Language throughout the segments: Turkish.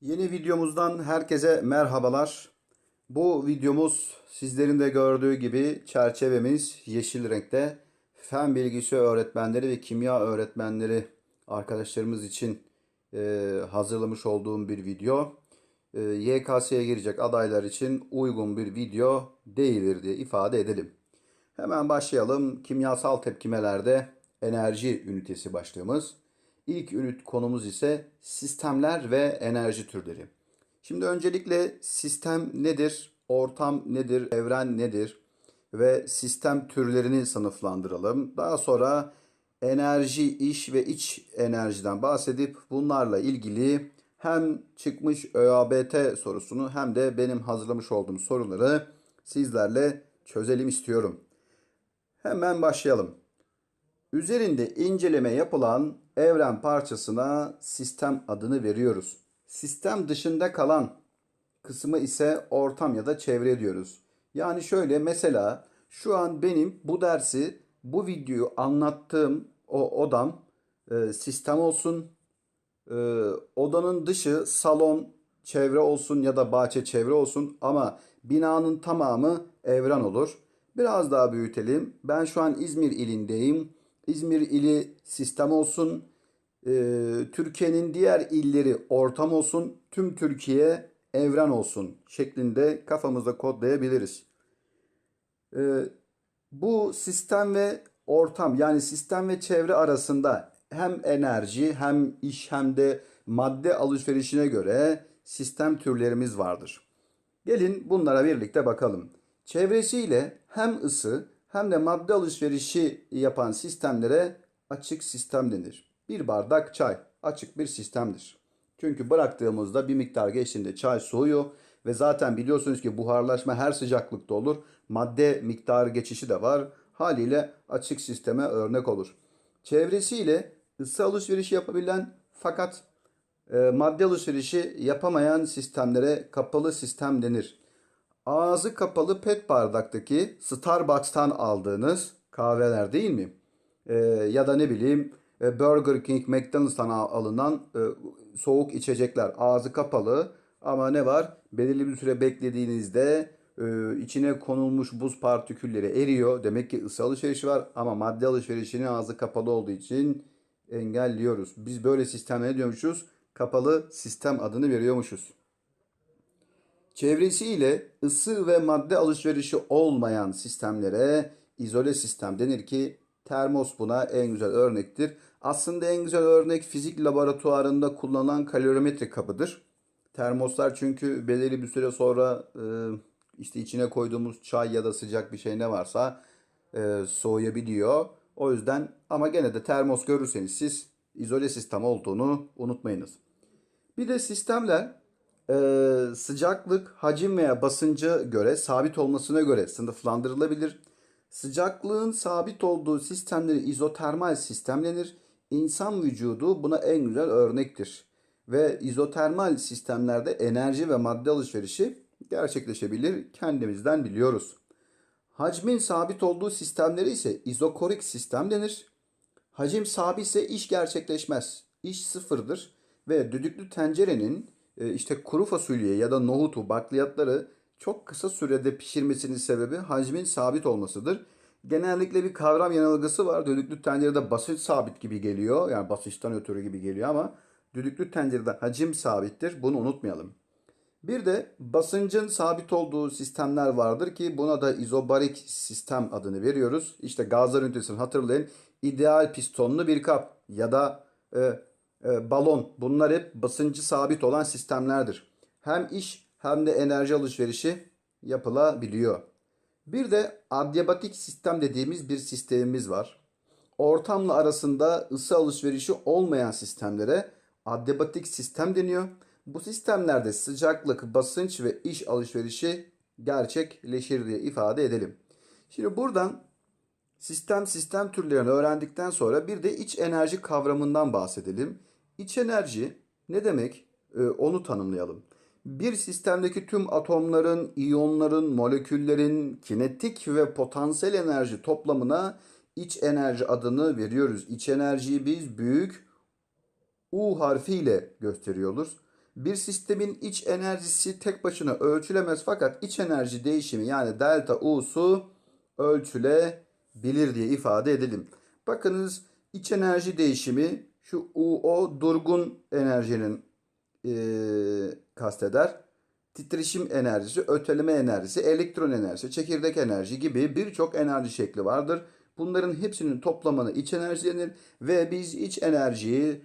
Yeni videomuzdan herkese merhabalar. Bu videomuz sizlerin de gördüğü gibi çerçevemiz yeşil renkte. Fen bilgisi öğretmenleri ve kimya öğretmenleri arkadaşlarımız için e, hazırlamış olduğum bir video. E, YKS'ye girecek adaylar için uygun bir video değildir diye ifade edelim. Hemen başlayalım. Kimyasal tepkimelerde enerji ünitesi başlığımız. İlk ünit konumuz ise sistemler ve enerji türleri. Şimdi öncelikle sistem nedir, ortam nedir, evren nedir ve sistem türlerini sınıflandıralım. Daha sonra enerji, iş ve iç enerjiden bahsedip bunlarla ilgili hem çıkmış ÖABT sorusunu hem de benim hazırlamış olduğum soruları sizlerle çözelim istiyorum. Hemen başlayalım. Üzerinde inceleme yapılan evren parçasına sistem adını veriyoruz. Sistem dışında kalan kısmı ise ortam ya da çevre diyoruz. Yani şöyle mesela şu an benim bu dersi bu videoyu anlattığım o odam e, sistem olsun. E, odanın dışı salon çevre olsun ya da bahçe çevre olsun ama binanın tamamı evren olur. Biraz daha büyütelim. Ben şu an İzmir ilindeyim. İzmir ili sistem olsun. Ee, Türkiye'nin diğer illeri ortam olsun. Tüm Türkiye evren olsun şeklinde kafamızda kodlayabiliriz. Ee, bu sistem ve ortam yani sistem ve çevre arasında hem enerji hem iş hem de madde alışverişine göre sistem türlerimiz vardır. Gelin bunlara birlikte bakalım. Çevresiyle hem ısı hem de madde alışverişi yapan sistemlere açık sistem denir. Bir bardak çay açık bir sistemdir. Çünkü bıraktığımızda bir miktar geçtiğinde çay soğuyor ve zaten biliyorsunuz ki buharlaşma her sıcaklıkta olur. Madde miktarı geçişi de var. Haliyle açık sisteme örnek olur. Çevresiyle ısı alışverişi yapabilen fakat e, madde alışverişi yapamayan sistemlere kapalı sistem denir. Ağzı kapalı pet bardaktaki Starbucks'tan aldığınız kahveler değil mi? E, ya da ne bileyim e, Burger King, McDonald's'tan al- alınan e, soğuk içecekler. Ağzı kapalı ama ne var? Belirli bir süre beklediğinizde e, içine konulmuş buz partikülleri eriyor. Demek ki ısı alışverişi var ama madde alışverişini ağzı kapalı olduğu için engelliyoruz. Biz böyle sistemlere diyormuşuz. Kapalı sistem adını veriyormuşuz. Çevresiyle ısı ve madde alışverişi olmayan sistemlere izole sistem denir ki termos buna en güzel örnektir. Aslında en güzel örnek fizik laboratuvarında kullanılan kalorimetre kabıdır. Termoslar çünkü belirli bir süre sonra e, işte içine koyduğumuz çay ya da sıcak bir şey ne varsa e, soğuyabiliyor. O yüzden ama gene de termos görürseniz siz izole sistem olduğunu unutmayınız. Bir de sistemler e, sıcaklık, hacim veya basınca göre sabit olmasına göre sınıflandırılabilir. Sıcaklığın sabit olduğu sistemleri izotermal sistem denir. İnsan vücudu buna en güzel örnektir. Ve izotermal sistemlerde enerji ve madde alışverişi gerçekleşebilir. Kendimizden biliyoruz. Hacmin sabit olduğu sistemleri ise izokorik sistem denir. Hacim sabitse iş gerçekleşmez. İş sıfırdır ve düdüklü tencerenin e, işte kuru fasulye ya da nohutu, bakliyatları çok kısa sürede pişirmesinin sebebi hacmin sabit olmasıdır. Genellikle bir kavram yanılgısı var. Düdüklü tencerede basınç sabit gibi geliyor. Yani basınçtan ötürü gibi geliyor ama düdüklü tencerede hacim sabittir. Bunu unutmayalım. Bir de basıncın sabit olduğu sistemler vardır ki buna da izobarik sistem adını veriyoruz. İşte gazlar ünitesini hatırlayın. İdeal pistonlu bir kap ya da e, e, balon bunlar hep basıncı sabit olan sistemlerdir. Hem iş hem de enerji alışverişi yapılabiliyor. Bir de adiabatik sistem dediğimiz bir sistemimiz var. Ortamla arasında ısı alışverişi olmayan sistemlere adiabatik sistem deniyor. Bu sistemlerde sıcaklık, basınç ve iş alışverişi gerçekleşir diye ifade edelim. Şimdi buradan sistem sistem türlerini öğrendikten sonra bir de iç enerji kavramından bahsedelim. İç enerji ne demek? Ee, onu tanımlayalım. Bir sistemdeki tüm atomların, iyonların, moleküllerin kinetik ve potansiyel enerji toplamına iç enerji adını veriyoruz. İç enerjiyi biz büyük U harfiyle gösteriyoruz. Bir sistemin iç enerjisi tek başına ölçülemez fakat iç enerji değişimi yani delta U'su ölçülebilir diye ifade edelim. Bakınız iç enerji değişimi şu UO durgun enerjinin e, kasteder. Titreşim enerjisi, öteleme enerjisi, elektron enerjisi, çekirdek enerji gibi birçok enerji şekli vardır. Bunların hepsinin toplamına iç enerji denir ve biz iç enerjiyi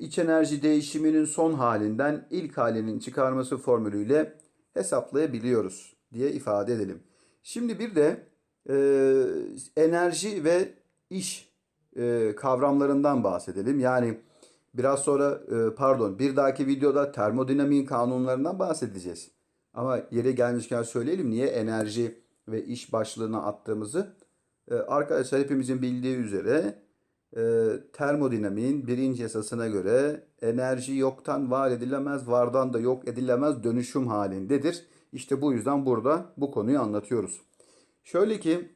iç enerji değişiminin son halinden ilk halinin çıkarması formülüyle hesaplayabiliyoruz diye ifade edelim. Şimdi bir de e, enerji ve iş e, kavramlarından bahsedelim. Yani biraz sonra e, pardon bir dahaki videoda termodinamiğin kanunlarından bahsedeceğiz. Ama yere gelmişken söyleyelim niye enerji ve iş başlığına attığımızı. E, arkadaşlar hepimizin bildiği üzere e, termodinamiğin birinci yasasına göre enerji yoktan var edilemez, vardan da yok edilemez dönüşüm halindedir. İşte bu yüzden burada bu konuyu anlatıyoruz. Şöyle ki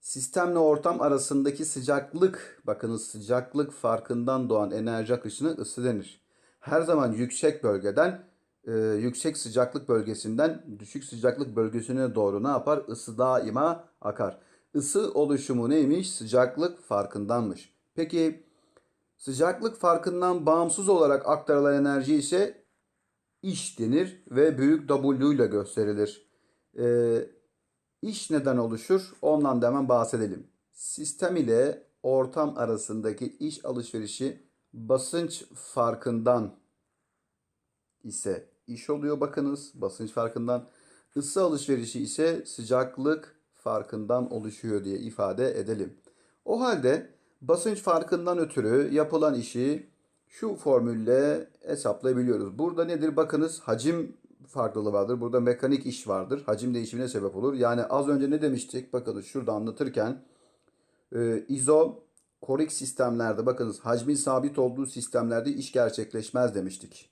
sistemle ortam arasındaki sıcaklık, bakınız sıcaklık farkından doğan enerji akışına ısı denir. Her zaman yüksek bölgeden e, yüksek sıcaklık bölgesinden düşük sıcaklık bölgesine doğru ne yapar? Isı daima akar. Isı oluşumu neymiş? Sıcaklık farkındanmış. Peki sıcaklık farkından bağımsız olarak aktarılan enerji ise iş denir ve büyük W ile gösterilir. Ee, iş neden oluşur? Ondan da hemen bahsedelim. Sistem ile ortam arasındaki iş alışverişi basınç farkından ise iş oluyor bakınız basınç farkından. Isı alışverişi ise sıcaklık farkından oluşuyor diye ifade edelim. O halde basınç farkından ötürü yapılan işi şu formülle hesaplayabiliyoruz. Burada nedir? Bakınız hacim farklılığı vardır. Burada mekanik iş vardır. Hacim değişimine sebep olur. Yani az önce ne demiştik? Bakınız şurada anlatırken e, izokorik sistemlerde bakınız hacmin sabit olduğu sistemlerde iş gerçekleşmez demiştik.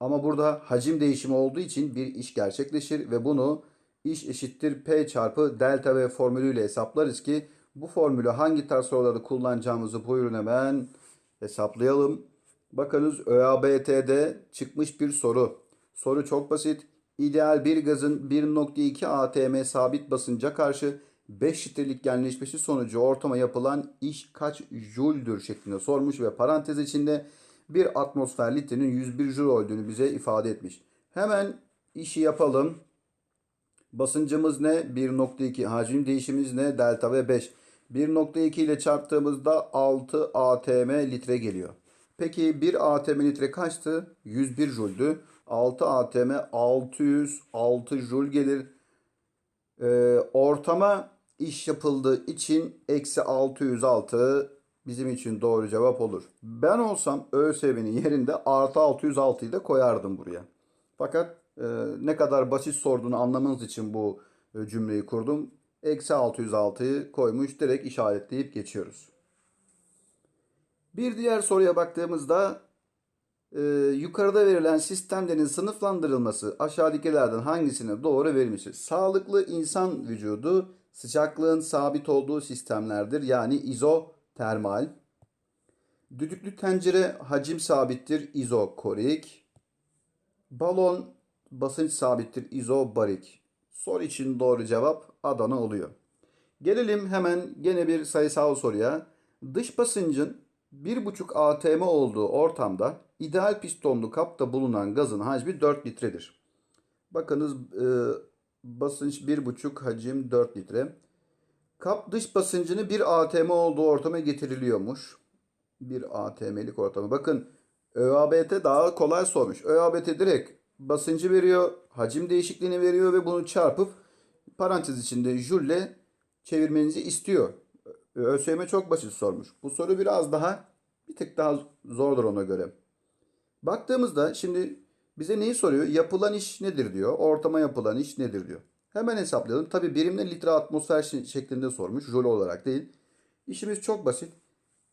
Ama burada hacim değişimi olduğu için bir iş gerçekleşir ve bunu iş eşittir P çarpı delta V formülüyle hesaplarız ki bu formülü hangi tarz sorularda kullanacağımızı buyurun hemen hesaplayalım. Bakınız ÖABT'de çıkmış bir soru. Soru çok basit. İdeal bir gazın 1.2 atm sabit basınca karşı 5 litrelik genleşmesi sonucu ortama yapılan iş kaç jüldür şeklinde sormuş ve parantez içinde bir atmosfer litrenin 101 jül olduğunu bize ifade etmiş. Hemen işi yapalım. Basıncımız ne? 1.2. Hacim değişimimiz ne? Delta V 5. 1.2 ile çarptığımızda 6 atm litre geliyor. Peki 1 atm litre kaçtı? 101 jüldü. 6 atm 606 jül gelir. Ee, ortama iş yapıldığı için eksi 606 bizim için doğru cevap olur. Ben olsam ÖSYM'nin yerinde artı 606'yı da koyardım buraya. Fakat ne kadar basit sorduğunu anlamanız için bu e, cümleyi kurdum. Eksi 606'yı koymuş direkt işaretleyip geçiyoruz. Bir diğer soruya baktığımızda e, yukarıda verilen sistemlerin sınıflandırılması aşağıdakilerden hangisine doğru verilmiştir? Sağlıklı insan vücudu sıcaklığın sabit olduğu sistemlerdir. Yani izotermal. Düdüklü tencere hacim sabittir. izokorik. Balon basınç sabittir. izobarik. Soru için doğru cevap Adana oluyor. Gelelim hemen gene bir sayısal soruya. Dış basıncın 1,5 atm olduğu ortamda ideal pistonlu kapta bulunan gazın hacmi 4 litredir. Bakınız e, basınç 1,5 hacim 4 litre. Kap dış basıncını 1 atm olduğu ortama getiriliyormuş. 1 atm'lik ortama. Bakın ÖABT daha kolay sormuş. ÖABT direkt basıncı veriyor, hacim değişikliğini veriyor ve bunu çarpıp parantez içinde jülle çevirmenizi istiyor. ÖSYM çok basit sormuş. Bu soru biraz daha bir tık daha zordur ona göre. Baktığımızda şimdi bize neyi soruyor? Yapılan iş nedir diyor. Ortama yapılan iş nedir diyor. Hemen hesaplayalım. Tabi birimle litre atmosfer şeklinde sormuş. Joule olarak değil. İşimiz çok basit.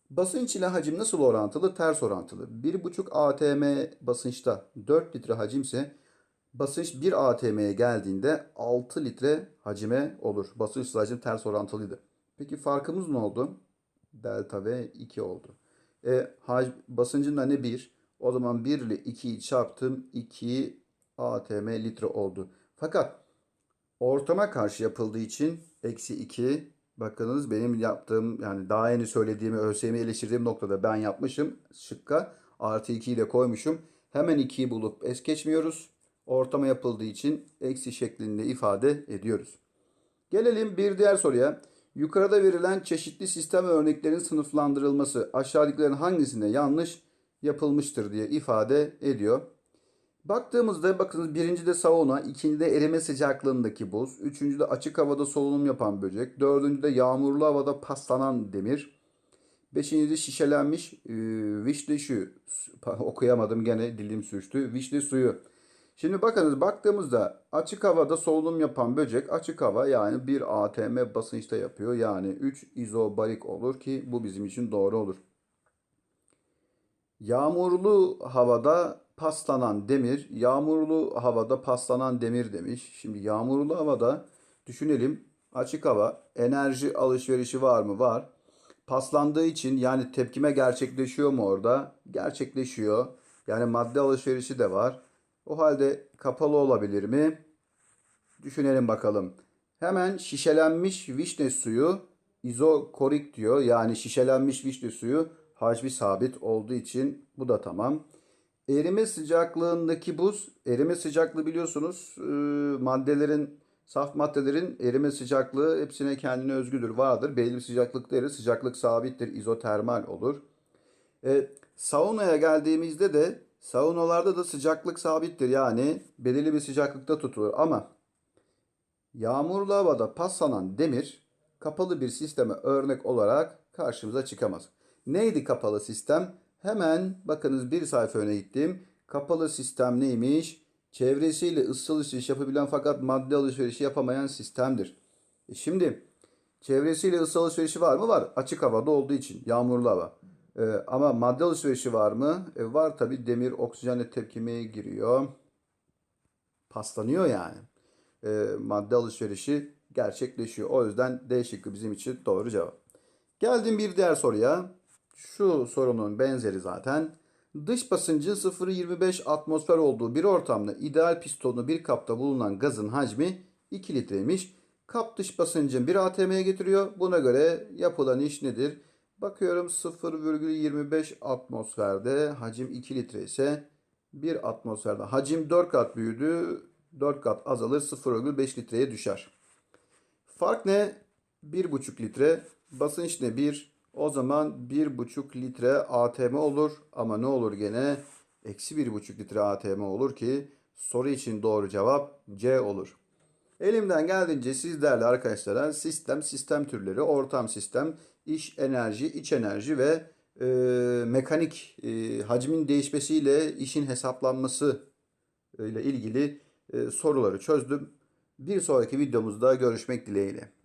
Basınç ile hacim nasıl orantılı? Ters orantılı. 1,5 atm basınçta 4 litre hacimse basınç 1 atm'ye geldiğinde 6 litre hacime olur. Basınçla hacim ters orantılıydı. Peki farkımız ne oldu? Delta V 2 oldu. E, hac, basıncın da ne 1? O zaman 1 ile 2'yi çarptım. 2 atm litre oldu. Fakat ortama karşı yapıldığı için eksi 2 bakınız benim yaptığım yani daha yeni söylediğimi ÖSYM'i eleştirdiğim noktada ben yapmışım şıkka artı 2'yi de koymuşum. Hemen 2'yi bulup es geçmiyoruz. Ortama yapıldığı için eksi şeklinde ifade ediyoruz. Gelelim bir diğer soruya. Yukarıda verilen çeşitli sistem örneklerin sınıflandırılması aşağıdakilerin hangisinde yanlış yapılmıştır diye ifade ediyor. Baktığımızda bakınız birincide sauna, ikincide erime sıcaklığındaki buz, üçüncüde açık havada solunum yapan böcek, dördüncüde yağmurlu havada paslanan demir, beşincide şişelenmiş e, vişne şu okuyamadım gene dilim sürçtü vişne suyu. Şimdi bakınız baktığımızda açık havada solunum yapan böcek açık hava yani 1 atm basınçta yapıyor. Yani 3 izobarik olur ki bu bizim için doğru olur. Yağmurlu havada paslanan demir, yağmurlu havada paslanan demir demiş. Şimdi yağmurlu havada düşünelim. Açık hava, enerji alışverişi var mı? Var. Paslandığı için yani tepkime gerçekleşiyor mu orada? Gerçekleşiyor. Yani madde alışverişi de var. O halde kapalı olabilir mi? Düşünelim bakalım. Hemen şişelenmiş vişne suyu izokorik diyor. Yani şişelenmiş vişne suyu hacmi sabit olduğu için bu da tamam. Erime sıcaklığındaki buz, erime sıcaklığı biliyorsunuz e, maddelerin, saf maddelerin erime sıcaklığı hepsine kendine özgüdür, vardır. Belli bir sıcaklıkta erir, sıcaklık sabittir, izotermal olur. E, saunaya geldiğimizde de saunalarda da sıcaklık sabittir. Yani belirli bir sıcaklıkta tutulur ama yağmurlu havada paslanan demir kapalı bir sisteme örnek olarak karşımıza çıkamaz. Neydi kapalı sistem? Hemen bakınız bir sayfa öne gittim. Kapalı sistem neymiş? Çevresiyle ısı alışveriş yapabilen fakat madde alışverişi yapamayan sistemdir. E şimdi çevresiyle ısı alışverişi var mı? Var. Açık havada olduğu için. Yağmurlu hava. E, ama madde alışverişi var mı? E, var tabi. Demir oksijenle tepkimeye giriyor. Paslanıyor yani. E, madde alışverişi gerçekleşiyor. O yüzden D şıkkı bizim için doğru cevap. Geldim bir diğer soruya. Şu sorunun benzeri zaten. Dış basıncı 0.25 atmosfer olduğu bir ortamda ideal pistonu bir kapta bulunan gazın hacmi 2 litreymiş. Kap dış basıncın 1 atm'ye getiriyor. Buna göre yapılan iş nedir? Bakıyorum 0,25 atmosferde hacim 2 litre ise 1 atmosferde hacim 4 kat büyüdü. 4 kat azalır 0,5 litreye düşer. Fark ne? 1,5 litre. Basınç ne? 1. O zaman 1,5 litre ATM olur. Ama ne olur gene? Eksi 1,5 litre ATM olur ki soru için doğru cevap C olur. Elimden geldiğince sizlerle arkadaşlar sistem, sistem türleri, ortam sistem, iş enerji, iç enerji ve e, mekanik e, hacmin değişmesiyle işin hesaplanması ile ilgili e, soruları çözdüm. Bir sonraki videomuzda görüşmek dileğiyle.